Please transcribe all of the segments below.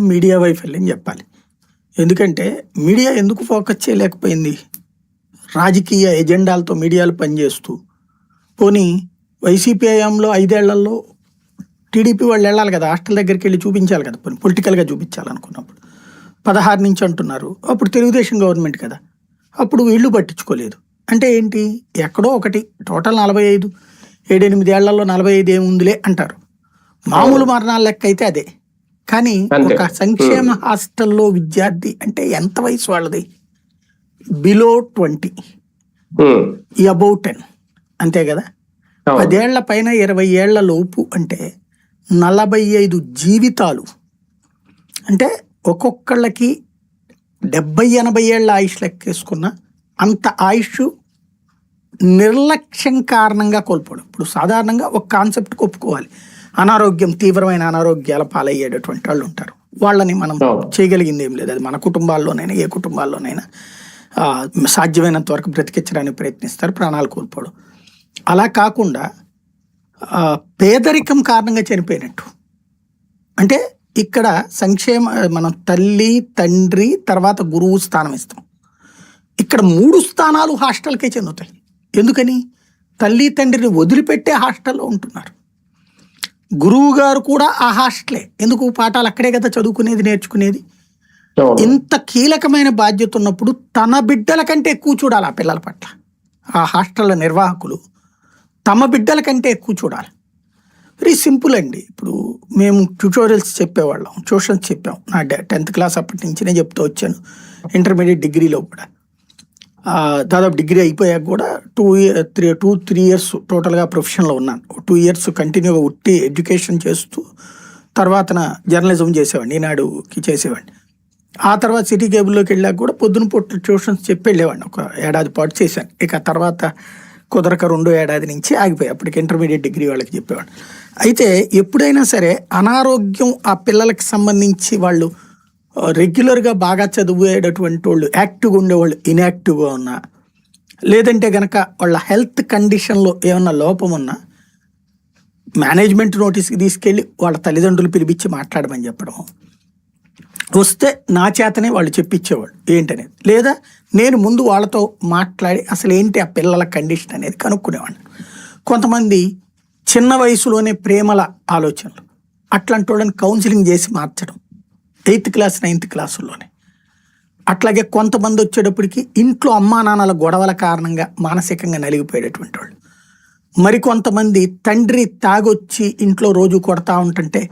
Media వైఫల్యం చెప్పాలి. ఎందుకంటే మీడియా ఎందుకు ఫోకస్ చేయలేకపోయింది? రాజకీయ ఎజెండాలతో మీడియాలు పనిచేస్తూ. పోనీ వైసీపీ హయాంలో ఐదేళ్ళలో టీడీపీ వాళ్ళు వెళ్ళాలి కదా హాస్టల్ దగ్గరికి వెళ్ళి చూపించాలి కదా పోనీ పొలిటికల్గా చూపించాలనుకున్నప్పుడు. పదహారు నుంచి అంటున్నారు అప్పుడు తెలుగుదేశం గవర్నమెంట్ కదా అప్పుడు వీళ్ళు పట్టించుకోలేదు. అంటే ఏంటి? ఎక్కడో ఒకటి టోటల్ నలభై ఐదు ఏడెనిమిది ఏళ్ళలో నలభై ఐదు ఏముందిలే అంటారు. మామూలు మరణాల లెక్క అయితే అదే. కానీ. ఒక సంక్షేమ హాస్టల్లో విద్యార్థి అంటే ఎంత వయసు వాళ్ళది? బిలో ట్వంటీ అబౌట్ టెన్ అంతే కదా. పదేళ్ళ పైన ఇరవై ఏళ్ళ లోపు అంటే నలభై ఐదు జీవితాలు. అంటే ఒక్కొక్కళ్ళకి డెబ్బై ఎనభై ఏళ్ళ ఆయుష్ లెక్కేసుకున్న అంత ఆయుష్ నిర్లక్ష్యం కారణంగా కోల్పోవడం. ఇప్పుడు సాధారణంగా ఒక కాన్సెప్ట్ ఒప్పుకోవాలి. అనారోగ్యం తీవ్రమైన అనారోగ్యాల పాలయ్యేటటువంటి వాళ్ళు ఉంటారు. వాళ్ళని మనం. చేయగలిగింది ఏం లేదు. అది మన కుటుంబాల్లోనైనా ఏ కుటుంబాల్లోనైనా సాధ్యమైనంత వరకు బ్రతికించడానికి ప్రయత్నిస్తారు ప్రాణాలు కోల్పోవడం. అలా కాకుండా పేదరికం కారణంగా చనిపోయినట్టు. అంటే ఇక్కడ సంక్షేమ మనం తల్లి తండ్రి తర్వాత గురువు స్థానం ఇస్తాం. ఇక్కడ మూడు స్థానాలు హాస్టల్కే చెందుతాయి. ఎందుకని? తల్లి తండ్రిని వదిలిపెట్టే హాస్టల్లో ఉంటున్నారు. గురువు గారు కూడా ఆ హాస్టలే. ఎందుకు? పాఠాలు అక్కడే కదా చదువుకునేది నేర్చుకునేది. ఇంత కీలకమైన బాధ్యత ఉన్నప్పుడు తన బిడ్డల కంటే ఎక్కువ చూడాలి ఆ పిల్లల పట్ల. ఆ హాస్టల్ నిర్వాహకులు తమ బిడ్డల కంటే ఎక్కువ చూడాలి. వెరీ సింపుల్ అండి. ఇప్పుడు మేము ట్యూటోరియల్స్ చెప్పేవాళ్ళం ట్యూషన్స్ చెప్పాం. నా టెన్త్ క్లాస్ అప్పటి నుంచినే చెప్తూ వచ్చాను. ఇంటర్మీడియట్ డిగ్రీలో కూడా. దాదాపు డిగ్రీ అయిపోయాక కూడా two year three two three years టోటల్గా ప్రొఫెషన్లో ఉన్నాను. టూ ఇయర్స్ కంటిన్యూగా ఉట్టి ఎడ్యుకేషన్ చేస్తూ తర్వాత జర్నలిజం చేసేవాడిని ఈనాడుకి చేసేవాడిని. ఆ తర్వాత సిటీ కేబుల్లోకి వెళ్ళాక కూడా పొద్దున పొట్టు ట్యూషన్స్ చెప్పి వెళ్ళేవాడిని. ఒక ఏడాది పాటు చేశాను. ఇక తర్వాత కుదరక రెండో ఏడాది నుంచి ఆగిపోయి. అప్పటికి ఇంటర్మీడియట్ డిగ్రీ వాళ్ళకి చెప్పేవాడిని. అయితే ఎప్పుడైనా సరే అనారోగ్యం ఆ పిల్లలకి సంబంధించి వాళ్ళు రెగ్యులర్గా బాగా చదివేటటువంటి వాళ్ళు యాక్టివ్గా ఉండేవాళ్ళు ఇన్యాక్టివ్గా ఉన్నా లేదంటే గనక వాళ్ళ హెల్త్ కండిషన్లో ఏమన్నా లోపం ఉన్నా మేనేజ్మెంట్ నోటీస్కి తీసుకెళ్ళి వాళ్ళ తల్లిదండ్రులు పిలిపించి మాట్లాడమని చెప్పడం. వస్తే నా చేతనే వాళ్ళు చెప్పించేవాళ్ళు ఏంటనేది. లేదా నేను ముందు వాళ్ళతో మాట్లాడి అసలు ఏంటి ఆ పిల్లల కండిషన్ అనేది కనుక్కునేవాడిని. కొంతమంది చిన్న వయసులోనే ప్రేమల ఆలోచనలు. అట్లాంటి వాళ్ళని కౌన్సిలింగ్ చేసి మార్చడం. ఎయిత్ క్లాస్ నైన్త్ క్లాసుల్లోనే. అట్లాగే కొంతమంది వచ్చేటప్పటికి ఇంట్లో అమ్మా నాన్నల గొడవల కారణంగా మానసికంగా నలిగిపోయేటటువంటి వాళ్ళు. మరికొంతమంది తండ్రి తాగొచ్చి ఇంట్లో రోజు కొడతా ఉంటుంటే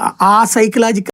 ఆ- ఆ సైకలాజికల్